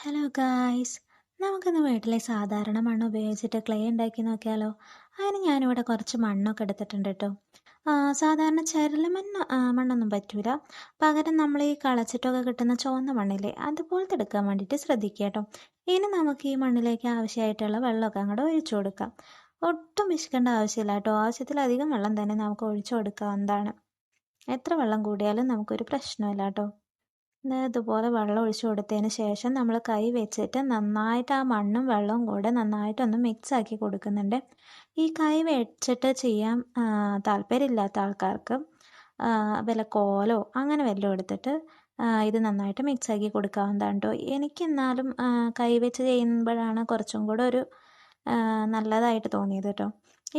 Hello guys നമുക്കിന്ന് വീട്ടിലെ സാധാരണ മണ്ണ് ഉപയോഗിച്ചിട്ട് ക്ലേ ഉണ്ടാക്കി നോക്കിയാലോ? അതിന് ഞാനിവിടെ കുറച്ച് മണ്ണൊക്കെ എടുത്തിട്ടുണ്ട് കേട്ടോ സാധാരണ ചരല മണ്ണ് മണ്ണൊന്നും പറ്റൂല. പകരം നമ്മൾ ഈ കളച്ചിട്ടൊക്കെ കിട്ടുന്ന ചുവന്ന മണ്ണില്ലേ അതുപോലത്തെ എടുക്കാൻ വേണ്ടിയിട്ട് ശ്രദ്ധിക്കുക കേട്ടോ ഇനി നമുക്ക് ഈ മണ്ണിലേക്ക് ആവശ്യമായിട്ടുള്ള വെള്ളമൊക്കെ അങ്ങോട്ട് ഒഴിച്ചു കൊടുക്കാം. ഒട്ടും വിശക്കേണ്ട ആവശ്യമില്ല കേട്ടോ ആവശ്യത്തിലധികം വെള്ളം തന്നെ നമുക്ക് ഒഴിച്ചു കൊടുക്കാവുന്നതാണ്. എത്ര വെള്ളം കൂടിയാലും നമുക്കൊരു പ്രശ്നമില്ല കേട്ടോ ഇതുപോലെ വെള്ളം ഒഴിച്ചു കൊടുത്തതിന് ശേഷം നമ്മൾ കൈ വെച്ചിട്ട് നന്നായിട്ട് ആ മണ്ണും വെള്ളവും കൂടെ നന്നായിട്ടൊന്ന് മിക്സ് ആക്കി കൊടുക്കുന്നുണ്ട്. ഈ കൈ വെച്ചിട്ട് ചെയ്യാൻ താല്പര്യമില്ലാത്ത ആൾക്കാർക്ക് വല്ല കോലോ അങ്ങനെ വല്ലതും എടുത്തിട്ട് ഇത് നന്നായിട്ട് മിക്സ് ആക്കി കൊടുക്കാവുന്നതാണ് കേട്ടോ എനിക്ക് എന്നാലും കൈ വെച്ച് ചെയ്യുമ്പോഴാണ് കുറച്ചും കൂടെ ഒരു നല്ലതായിട്ട് തോന്നിയത് കേട്ടോ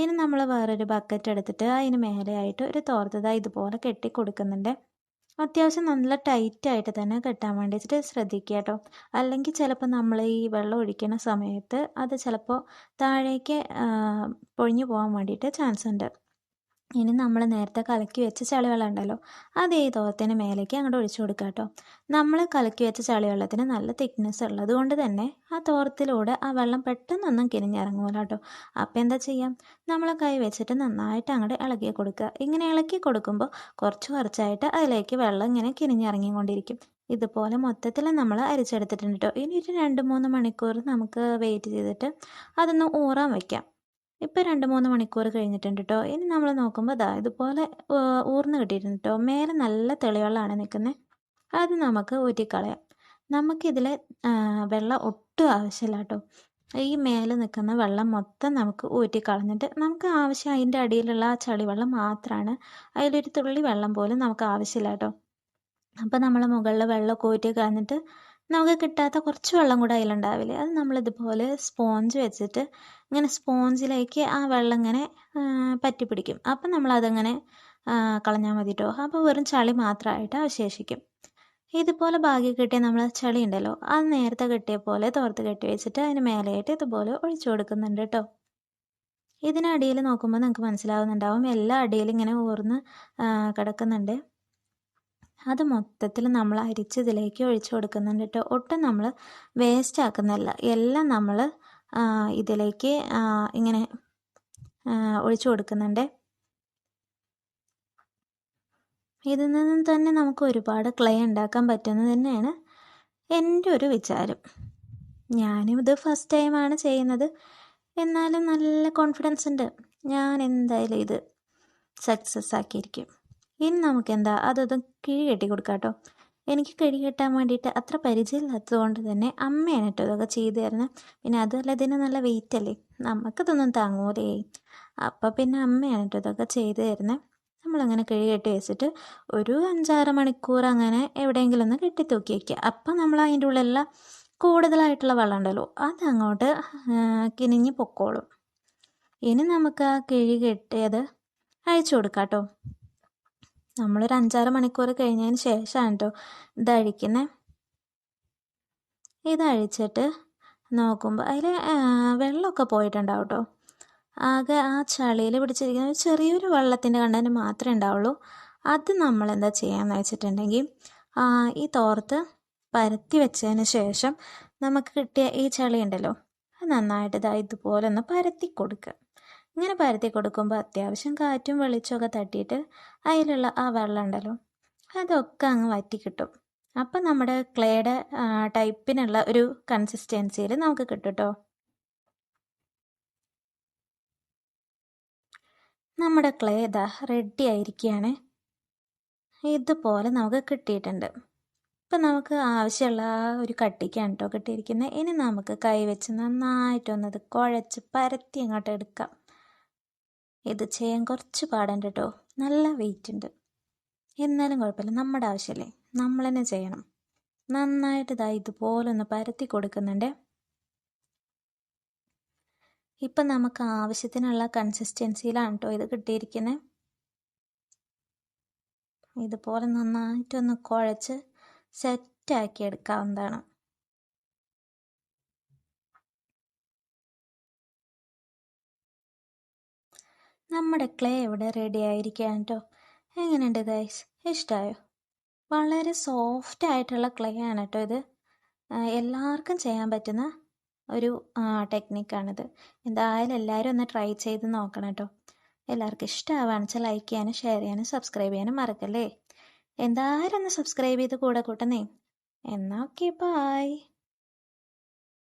ഇനി നമ്മൾ വേറൊരു ബക്കറ്റ് എടുത്തിട്ട് അതിന് മേലെയായിട്ട് ഒരു തോർത്തത ഇതുപോലെ കെട്ടി കൊടുക്കുന്നുണ്ട്. അത്യാവശ്യം നല്ല ടൈറ്റായിട്ട് തന്നെ കെട്ടാൻ വേണ്ടിയിട്ട് ശ്രദ്ധിക്കുക കേട്ടോ അല്ലെങ്കിൽ ചിലപ്പോൾ നമ്മൾ ഈ വെള്ളം ഒഴിക്കുന്ന സമയത്ത് അത് ചിലപ്പോൾ താഴേക്ക് പൊഴിഞ്ഞു പോകാൻ വേണ്ടിയിട്ട് ചാൻസ് ഉണ്ട്. ഇനി നമ്മൾ നേരത്തെ കലക്കി വെച്ച ചളിവെള്ളം ഉണ്ടല്ലോ അത് ഈ തോരത്തിന് മേലേക്ക് അങ്ങോട്ട് ഒഴിച്ചു കൊടുക്കുക കേട്ടോ. നമ്മൾ കലക്കി വെച്ച ചളിവെള്ളത്തിന് നല്ല തിക്നെസ് ഉള്ളത് കൊണ്ട് തന്നെ ആ തോർത്തിലൂടെ ആ വെള്ളം പെട്ടെന്നൊന്നും കിരിഞ്ഞിറങ്ങൂല കേട്ടോ. അപ്പോൾ എന്താ ചെയ്യാം? നമ്മൾ കൈ വെച്ചിട്ട് നന്നായിട്ട് അങ്ങോട്ട് ഇളക്കി കൊടുക്കുക. ഇങ്ങനെ ഇളക്കി കൊടുക്കുമ്പോൾ കുറച്ച് കുറച്ചായിട്ട് അതിലേക്ക് വെള്ളം ഇങ്ങനെ കിരിഞ്ഞിറങ്ങിക്കൊണ്ടിരിക്കും ഇതുപോലെ മൊത്തത്തിൽ നമ്മൾ അരിച്ചെടുത്തിട്ടുണ്ട് കേട്ടോ. ഇനി ഒരു രണ്ട് മൂന്ന് മണിക്കൂർ നമുക്ക് വെയിറ്റ് ചെയ്തിട്ട് അതൊന്ന് ഊറാൻ വയ്ക്കാം ഇപ്പോൾ രണ്ട് മൂന്ന് മണിക്കൂർ കഴിഞ്ഞിട്ടുണ്ട് കേട്ടോ ഇനി നമ്മൾ നോക്കുമ്പോൾ ദാ ഇതുപോലെ ഊർന്ന് കിട്ടിയിട്ടുണ്ട് കേട്ടോ മേലെ നല്ല തെളിവെള്ളമാണ് നിൽക്കുന്നത്. അത് നമുക്ക് ഊറ്റിക്കളയാം. നമുക്കിതിൽ വെള്ളം ഒട്ടും ആവശ്യമില്ല കേട്ടോ ഈ മേലെ നിൽക്കുന്ന വെള്ളം മൊത്തം നമുക്ക് ഊറ്റിക്കളഞ്ഞിട്ട് നമുക്ക് ആവശ്യം അതിന്റെ അടിയിലുള്ള ആ ചളിവെള്ളം മാത്രമാണ്. അതിലൊരു തുള്ളി വെള്ളം പോലും നമുക്ക് ആവശ്യമില്ല കേട്ടോ അപ്പോൾ നമ്മൾ മുകളിൽ വെള്ളമൊക്കെ ഊറ്റി കളഞ്ഞിട്ട് നമുക്ക് കിട്ടാത്ത കുറച്ച് വെള്ളം കൂടെ അതിലുണ്ടാവില്ലേ? അത് നമ്മളിതുപോലെ സ്പോഞ്ച് വെച്ചിട്ട് ഇങ്ങനെ സ്പോഞ്ചിലേക്ക് ആ വെള്ളം ഇങ്ങനെ പറ്റി പിടിക്കും അപ്പം നമ്മളതങ്ങനെ കളഞ്ഞാൽ മതി കേട്ടോ അപ്പോൾ വെറും ചളി മാത്രമായിട്ട് അവശേഷിക്കും. ഇതുപോലെ ബാക്കി കിട്ടിയ നമ്മൾ ചളി ഉണ്ടല്ലോ അത് നേരത്തെ കെട്ടിയ പോലെ തോർത്ത് കെട്ടി വെച്ചിട്ട് അതിന് മേലെയായിട്ട് ഇതുപോലെ ഒഴിച്ചു കൊടുക്കുന്നുണ്ട് കേട്ടോ ഇതിനടിയിൽ നോക്കുമ്പോൾ നിങ്ങൾക്ക് മനസ്സിലാവുന്നുണ്ടാവും. എല്ലാ അടിയിലും ഇങ്ങനെ ഊർന്ന് കിടക്കുന്നുണ്ട്. അത് മൊത്തത്തിൽ നമ്മൾ അരിച്ചതിലേക്ക് ഒഴിച്ചു കൊടുക്കുന്നുണ്ട് കേട്ടോ. ഒട്ടും നമ്മൾ വേസ്റ്റ് ആക്കുന്നില്ല എല്ലാം നമ്മൾ ഇതിലേക്ക് ഇങ്ങനെ ഒഴിച്ചു കൊടുക്കുന്നുണ്ട്. ഇതിൽ നിന്നും തന്നെ നമുക്ക് ഒരുപാട് ക്ലേ ഉണ്ടാക്കാൻ പറ്റുന്നത് തന്നെയാണ് എന്റെ ഒരു വിചാരം. ഞാനും ഇത് ഫസ്റ്റ് ടൈമാണ് ചെയ്യുന്നത്. എന്നാലും നല്ല കോൺഫിഡൻസ് ഉണ്ട്. ഞാൻ എന്തായാലും ഇത് സക്സസ് ആക്കിയിരിക്കും. ഇനി നമുക്കെന്താ അതൊന്ന് കിഴി കെട്ടി കൊടുക്കാം കേട്ടോ എനിക്ക് കിഴി കെട്ടാൻ വേണ്ടിയിട്ട് അത്ര പരിചയമില്ലാത്തത് കൊണ്ട് തന്നെ അമ്മയാണ് കേട്ടോ ഇതൊക്കെ ചെയ്തു തരുന്നത് പിന്നെ അതുമല്ല ഇതിന് നല്ല വെയിറ്റ് അല്ലേ? നമുക്കിതൊന്നും താങ്ങൂലേ. അപ്പം പിന്നെ അമ്മയാണ് കേട്ടോ ഇതൊക്കെ ചെയ്തു തരുന്നത് നമ്മളങ്ങനെ കിഴി കെട്ടി വെച്ചിട്ട് ഒരു അഞ്ചാറ് മണിക്കൂർ അങ്ങനെ എവിടെയെങ്കിലും ഒന്ന് കെട്ടി തൂക്കി വയ്ക്കുക അപ്പം നമ്മൾ അതിന്റെ ഉള്ളിലുള്ള കൂടുതലായിട്ടുള്ള വെള്ളം ഉണ്ടല്ലോ അതങ്ങോട്ട് കിനിഞ്ഞ് പൊക്കോളും. ഇനി നമുക്ക് ആ കിഴി കെട്ടിയത് അഴിച്ചു കൊടുക്കാം കേട്ടോ നമ്മളൊരു അഞ്ചാറ് മണിക്കൂർ കഴിഞ്ഞതിന് ശേഷമാണ് കേട്ടോ ഇത് അഴിക്കുന്നത് ഇത് അഴിച്ചിട്ട് നോക്കുമ്പോൾ അതിൽ വെള്ളമൊക്കെ പോയിട്ടുണ്ടാവും കേട്ടോ ആകെ ആ ചളിയിൽ പിടിച്ചിരിക്കുന്ന ഒരു ചെറിയൊരു വെള്ളത്തിന്റെ കണ്ടന്റ് മാത്രമേ ഉണ്ടാവുള്ളൂ. അത് നമ്മൾ എന്താ ചെയ്യാന്ന് വെച്ചിട്ടുണ്ടെങ്കിൽ ഈ തോർത്ത് പരത്തി വെച്ചതിന് ശേഷം നമുക്ക് കിട്ടിയ ഈ ചളി ഉണ്ടല്ലോ അത് നന്നായിട്ട് ഇതാ ഇതുപോലെ ഒന്ന് പരത്തി കൊടുക്കുക. ഇങ്ങനെ പരത്തി കൊടുക്കുമ്പോൾ അത്യാവശ്യം കാറ്റും വെളിച്ചമൊക്കെ തട്ടിയിട്ട് അതിലുള്ള ആ വെള്ളം ഉണ്ടല്ലോ അതൊക്കെ അങ്ങ് വറ്റി കിട്ടും അപ്പം നമ്മുടെ ക്ലേയുടെ ടൈപ്പിനുള്ള ഒരു കൺസിസ്റ്റൻസിയിൽ നമുക്ക് കിട്ടും കേട്ടോ നമ്മുടെ ക്ലേ ഇതാ റെഡി ആയിരിക്കുകയാണ് ഇതുപോലെ നമുക്ക് കിട്ടിയിട്ടുണ്ട്. ഇപ്പം നമുക്ക് ആവശ്യമുള്ള ആ ഒരു കട്ടിക്കാണ് കേട്ടോ കിട്ടിയിരിക്കുന്നത് ഇനി നമുക്ക് കൈ വെച്ച് നന്നായിട്ടൊന്നത് കുഴച്ച് പരത്തി അങ്ങോട്ട് എടുക്കാം. ഇത് ചെയ്യാൻ കുറച്ച് പാടുണ്ട് കേട്ടോ നല്ല വെയിറ്റ് ഉണ്ട്. എന്നാലും കുഴപ്പമില്ല. നമ്മുടെ ആവശ്യമല്ലേ? നമ്മൾ തന്നെ ചെയ്യണം. നന്നായിട്ട് ഇതാ ഇതുപോലെ ഒന്ന് പരത്തി കൊടുക്കുന്നുണ്ട്. ഇപ്പം നമുക്ക് ആവശ്യത്തിനുള്ള കൺസിസ്റ്റൻസിയിലാണ് കേട്ടോ ഇത് കിട്ടിയിരിക്കുന്നത് ഇതുപോലെ നന്നായിട്ടൊന്ന് കുഴച്ച് സെറ്റാക്കി എടുക്കാവുന്നതാണ്. നമ്മുടെ ക്ലേ ഇവിടെ റെഡി ആയിരിക്കുകയാണ് കേട്ടോ എങ്ങനെയുണ്ട് ഗൈസ് ഇഷ്ടമായോ വളരെ സോഫ്റ്റ് ആയിട്ടുള്ള ക്ലേ ആണ് കേട്ടോ ഇത്. എല്ലാവർക്കും ചെയ്യാൻ പറ്റുന്ന ഒരു ടെക്നിക്കാണിത് എന്തായാലും എല്ലാവരും ഒന്ന് ട്രൈ ചെയ്ത് നോക്കണം കേട്ടോ എല്ലാവർക്കും ഇഷ്ടമാവുകയാണെന്ന് വെച്ചാൽ ലൈക്ക് ചെയ്യാനും ഷെയർ ചെയ്യാനും സബ്സ്ക്രൈബ് ചെയ്യാനും മറക്കല്ലേ? എന്തായാലും ഒന്ന് സബ്സ്ക്രൈബ് ചെയ്ത് കൂടെ കൂട്ടുന്നേ. എന്നാൽ ഓക്കെ ബായ്